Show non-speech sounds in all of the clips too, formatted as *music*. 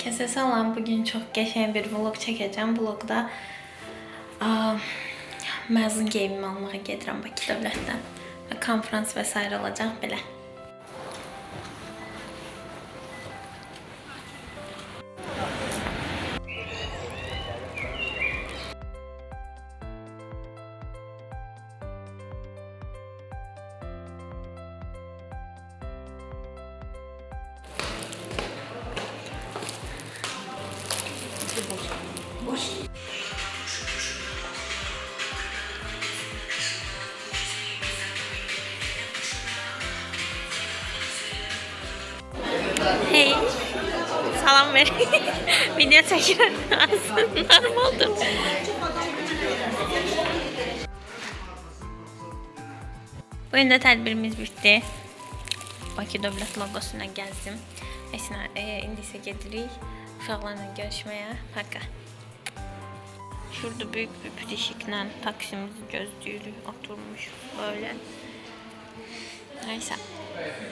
Herkese selam. Bugün çok geçen bir vlog çekeceğim. Vlogda aa, məzun geyimimi almağa gedirəm Bakı dövlətdən. Və konferans və s. Hey. Salam ver. *laughs* Video çəkirəm. Normaldır. Bu gün də tədbirimiz bitdi. Bakı Dövlət loqosu ilə gəzdim. Əsna, e, indi isə gedirik uşaqlarla görüşməyə parka. Şurada büyük bir pidişiklə taksimizi gözləyirik, oturmuşuq böyle. Neyse.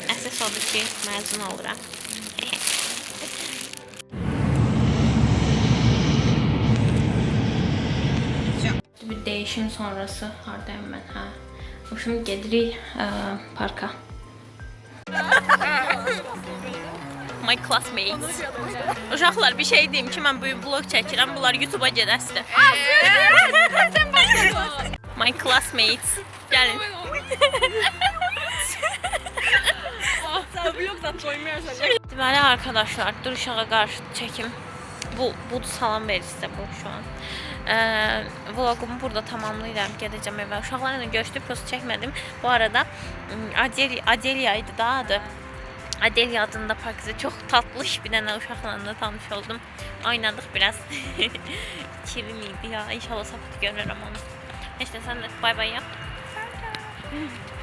Əsas odur ki, məzun oluram. bir değişim sonrası hardayım ben ha. Şimdi gedirik e, parka. My classmates. Uşaqlar bir şey deyim ki, mən bu vlog çəkirəm. Bunlar YouTube-a gedəsidir. My classmates. Gəlin. Deməli arkadaşlar, dur uşağa qarşı çəkim. Bu bu salam verir sizə bu şu an. Ee, vlogumu burada tamamlayıram. Gedəcəm evə. Uşaqlarla görüşdük, post çəkmədim. Bu arada Adel Adelia idi da adı. Adelia adında parkda çok tatlış bir dənə uşaqla da tanış oldum. Oynadıq biraz. *laughs* Şirin idi ya. İnşallah sapıt görürəm onu. İşte sen de bay bay yap. *laughs*